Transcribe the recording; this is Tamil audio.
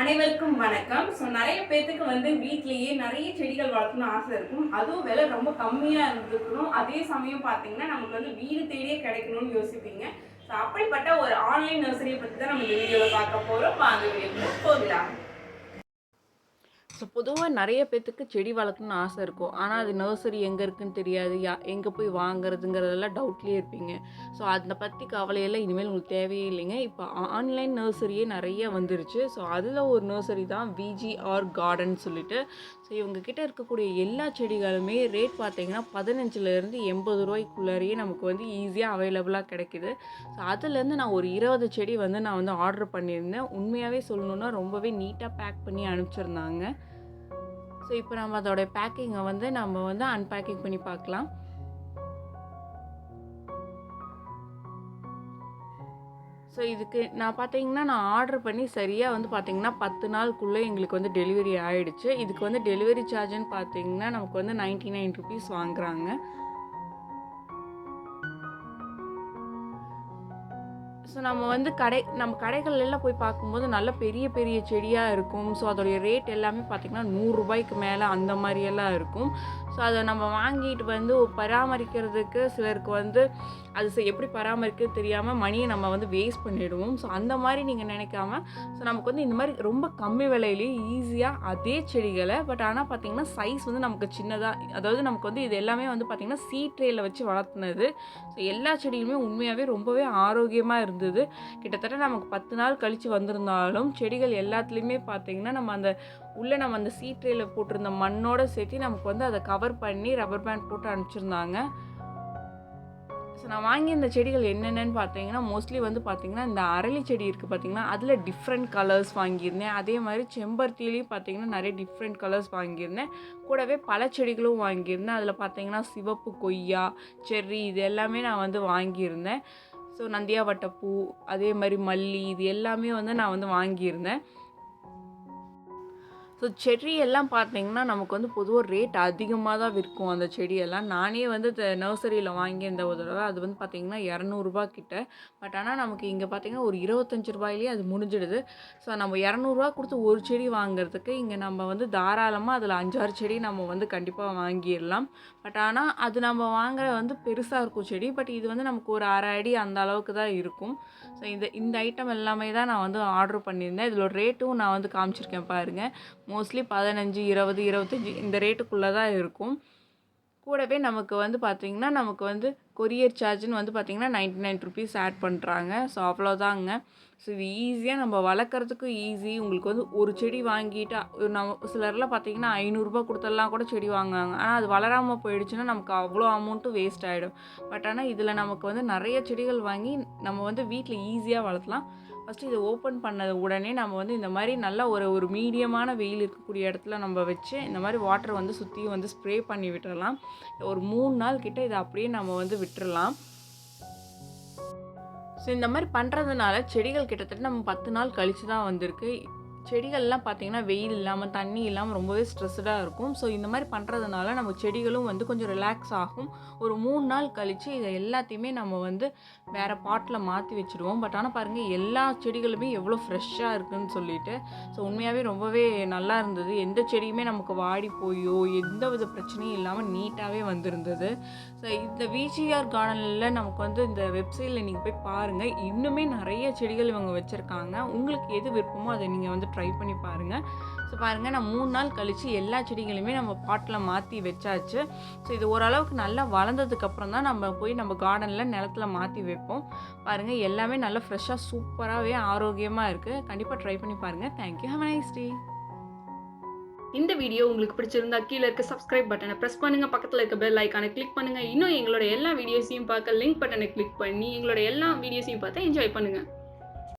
அனைவருக்கும் வணக்கம். ஸோ நிறைய பேர்த்துக்கு வந்து வீட்லேயே நிறைய செடிகள் வளர்க்கணும்னு ஆசை இருக்கும். அதுவும் விலை ரொம்ப கம்மியாக இருந்துக்கணும் அதே சமயம் பார்த்தீங்கன்னா நமக்கு வந்து வீடு தேடியே கிடைக்கணும்னு யோசிப்பீங்க. ஸோ அப்படிப்பட்ட ஒரு ஆன்லைன் நர்சரியை பற்றி தான் நம்ம இந்த வீடியோவில் பார்க்க போகிறோம் வாங்க போகலாம். ஸோ பொதுவாக நிறைய பேர்த்துக்கு செடி வளர்க்கணும்னு ஆசை இருக்கும். ஆனால் அது நர்சரி எங்கே இருக்குன்னு தெரியாது. யா எங்கே போய் வாங்குறதுங்கிறதெல்லாம் டவுட்லேயே இருப்பீங்க. ஸோ அதை பற்றி கவலையெல்லாம் இனிமேல் உங்களுக்கு தேவையே இல்லைங்க. இப்போ ஆன்லைன் நர்சரியே நிறைய வந்துருச்சு. ஸோ அதில் ஒரு நர்சரி தான் விஜிஆர் கார்டன் சொல்லிட்டு. ஸோ இவங்கக்கிட்ட இருக்கக்கூடிய எல்லா செடிகளுமே ரேட் பார்த்தீங்கன்னா பதினஞ்சுலேருந்து எண்பது ரூபாய்க்குள்ளாரையே நமக்கு வந்து ஈஸியாக அவைலபிளாக கிடைக்குது. ஸோ அதுலேருந்து நான் ஒரு இருபது செடி வந்து நான் வந்து ஆர்டர் பண்ணியிருந்தேன். உண்மையாகவே சொல்லணுன்னா ரொம்பவே நீட்டாக பேக் பண்ணி அனுப்பிச்சிருந்தாங்க. ஸோ இப்போ நம்ம அதோட பேக்கிங்கை வந்து நம்ம வந்து அன்பேக்கிங் பண்ணி பார்க்கலாம். ஸோ இதுக்கு நான் பார்த்தீங்கன்னா நான் ஆர்டர் பண்ணி சரியாக வந்து பார்த்தீங்கன்னா பத்து நாளுக்குள்ளே எங்களுக்கு வந்து டெலிவரி ஆகிடுச்சு இதுக்கு வந்து டெலிவரி சார்ஜுன்னு பார்த்தீங்கன்னா நமக்கு வந்து நைன்ட்டி நைன் ருபீஸ் வாங்குறாங்க. ஸோ நம்ம வந்து கடை நம்ம கடைகள்லாம் போய் பார்க்கும்போது நல்ல பெரிய பெரிய செடியாக இருக்கும். ஸோ அதோடைய ரேட் எல்லாமே பார்த்திங்கன்னா நூறுரூபாய்க்கு மேலே அந்த மாதிரியெல்லாம் இருக்கும். ஸோ அதை நம்ம வாங்கிட்டு வந்து பராமரிக்கிறதுக்கு சிலருக்கு வந்து அது எப்படி பராமரிக்கிறது தெரியாமல் மணியை நம்ம வந்து வேஸ்ட் பண்ணிடுவோம். ஸோ அந்த மாதிரி நீங்கள் நினைக்காம ஸோ நமக்கு வந்து இந்த மாதிரி ரொம்ப கம்மி விலையிலேயே ஈஸியாக அதே செடிகளை பட் ஆனால் பார்த்திங்கன்னா சைஸ் வந்து நமக்கு சின்னதாக அதாவது நமக்கு வந்து இது எல்லாமே வந்து பார்த்திங்கன்னா சீட்ரேயில் வச்சு வளர்த்துனது. ஸோ எல்லா செடியுமே உண்மையாகவே ரொம்பவே ஆரோக்கியமாக இருந்தது இருந்தது. கிட்டத்தட்ட நமக்கு பத்து நாள் கழித்து வந்திருந்தாலும் செடிகள் எல்லாத்துலேயுமே பார்த்தீங்கன்னா நம்ம அந்த உள்ளே நம்ம அந்த சீட்ரேயில் போட்டிருந்த மண்ணோடு சேர்த்து நமக்கு வந்து அதை கவர் பண்ணி ரப்பர் பேண்ட் போட்டு அனுப்பிச்சிருந்தாங்க. ஸோ நான் வாங்கியிருந்த செடிகள் என்னென்னு பார்த்தீங்கன்னா மோஸ்ட்லி வந்து பார்த்தீங்கன்னா இந்த அரளி செடி இருக்குது பார்த்தீங்கன்னா அதில் டிஃப்ரெண்ட் கலர்ஸ் வாங்கியிருந்தேன். அதே மாதிரி செம்பருத்திலையும் பார்த்தீங்கன்னா நிறைய டிஃப்ரெண்ட் கலர்ஸ் வாங்கியிருந்தேன். கூடவே பல செடிகளும் வாங்கியிருந்தேன். அதில் பார்த்தீங்கன்னா சிவப்பு கொய்யா செர்ரி இது எல்லாமே நான் வந்து வாங்கியிருந்தேன். ஸோ நந்தியாவட்டப்பூ அதே மாதிரி மல்லி இது எல்லாமே வந்து நான் வந்து வாங்கியிருந்தேன். ஸோ செடியெல்லாம் பார்த்தீங்கன்னா நமக்கு வந்து பொதுவாக ரேட் அதிகமாக தான் விற்கும் அந்த செடியெல்லாம். நானே வந்து நர்சரியில் வாங்கியிருந்த ஒரு தடவை அது வந்து பார்த்திங்கன்னா இரநூறுபா கிட்ட. பட் ஆனால் நமக்கு இங்கே பார்த்தீங்கன்னா ஒரு இருபத்தஞ்சு ரூபாயிலேயே அது முடிஞ்சிடுது. ஸோ நம்ம இரநூறுவா கொடுத்து ஒரு செடி வாங்குறதுக்கு இங்கே நம்ம வந்து தாராளமாக அதில் அஞ்சாறு செடி நம்ம வந்து கண்டிப்பாக வாங்கிடலாம். பட் ஆனால் அது நம்ம வாங்குற வந்து பெருசாக இருக்கும் செடி. பட் இது வந்து நமக்கு ஒரு அரை அடி அந்த அளவுக்கு தான் இருக்கும். ஸோ இந்த இந்த ஐட்டம் எல்லாமே தான் நான் வந்து ஆர்டர் பண்ணியிருந்தேன். இதில் ரேட்டும் நான் வந்து காமிச்சிருக்கேன் பாருங்கள் மோஸ்ட்லி பதினஞ்சு இருபது இருபத்தஞ்சி இந்த ரேட்டுக்குள்ளே தான் இருக்கும். கூடவே நமக்கு வந்து பார்த்திங்கன்னா நமக்கு வந்து கொரியர் சார்ஜ்னு வந்து பார்த்திங்கன்னா நைன்ட்டி நைன் ருபீஸ் ஆட் பண்ணுறாங்க ஸோ அவ்வளோதாங்க ஸோ இது ஈஸியாக நம்ம வளர்க்குறதுக்கும் ஈஸி உங்களுக்கு வந்து ஒரு செடி வாங்கிட்டு நம்ம சிலர்லாம் பார்த்திங்கன்னா ஐநூறுரூபா கொடுத்தெல்லாம் கூட செடி வாங்குவாங்க. ஆனால் அது வளராமல் போயிடுச்சுன்னா நமக்கு அவ்வளோ அமௌண்ட்டும் வேஸ்ட் ஆகிடும் பட் ஆனால் இதில் நமக்கு வந்து நிறைய செடிகள் வாங்கி நம்ம வந்து வீட்டில் ஈஸியாக வளர்த்தலாம். ஃபஸ்ட்டு இதை ஓப்பன் பண்ணது உடனே நம்ம வந்து இந்த மாதிரி நல்லா ஒரு ஒரு மீடியமான வெயில் இருக்கக்கூடிய இடத்துல நம்ம வச்சு இந்த மாதிரி வாட்டர் வந்து சுற்றியும் வந்து ஸ்ப்ரே பண்ணி விட்டுறலாம். ஒரு மூணு நாள் கிட்ட இதை அப்படியே நம்ம வந்து விட்டுறலாம். ஸோ இந்த மாதிரி பண்ணுறதுனால செடிகள் கிட்டத்தட்ட நம்ம பத்து நாள் கழித்து தான் வந்திருக்கு. செடிகள்லாம் பார்த்தீங்கன்னா வெயில் இல்லாமல் தண்ணி இல்லாமல் ரொம்பவே ஸ்ட்ரெஸ்டாக இருக்கும். ஸோ இந்த மாதிரி பண்ணுறதுனால நம்ம செடிகளும் வந்து கொஞ்சம் ரிலாக்ஸ் ஆகும். ஒரு மூணு நாள் கழித்து இதை எல்லாத்தையுமே நம்ம வந்து வேறு பாட்டில் மாற்றி வச்சுடுவோம். பட் ஆனால் பாருங்கள் எல்லா செடிகளுமே எவ்வளோ ஃப்ரெஷ்ஷாக இருக்குன்னு சொல்லிட்டு ஸோ உண்மையாகவே ரொம்பவே நல்லா இருந்தது. எந்த செடியுமே நமக்கு வாடி போயோ எந்த வித பிரச்சனையும் இல்லாமல் நீட்டாகவே வந்திருந்தது. ஸோ இந்த விஜிஆர் கார்டனில் நமக்கு வந்து இந்த வெப்சைட்டில் நீங்கள் போய் பாருங்கள் இன்னுமே நிறைய செடிகள் இவங்க வச்சுருக்காங்க. உங்களுக்கு எது விருப்பமோ அதை நீங்கள் வந்து ட்ரை பண்ணி பாருங்கள் ஸோ பாருங்கள் நான் மூணு நாள் கழித்து எல்லா செடிகளையுமே நம்ம பாட்டில் மாற்றி வச்சாச்சு. ஸோ இது ஓரளவுக்கு நல்லா வளர்ந்ததுக்கப்புறம் தான் நம்ம போய் நம்ம கார்டனில் நிலத்துல மாற்றி வைப்போம். பாருங்கள் எல்லாமே நல்லா ஃப்ரெஷ்ஷாக சூப்பராகவே ஆரோக்கியமாக இருக்குது கண்டிப்பாக ட்ரை பண்ணி பாருங்கள் தேங்க்யூ ஹவ் நைஸ் டே இந்த வீடியோ உங்களுக்கு பிடிச்சிருந்தா கீழே இருக்க சப்ஸ்கிரைப் பட்டனை ப்ரெஸ் பண்ணுங்க. பக்கத்தில் இருக்க பெல் ஐக்கானை கிளிக் பண்ணுங்க. இன்னும் எங்களோட எல்லா வீடியோஸையும் பார்க்க லிங்க் பட்டனை கிளிக் பண்ணி எங்களோட எல்லா வீடியோஸையும் பார்த்து என்ஜாய் பண்ணுங்கள்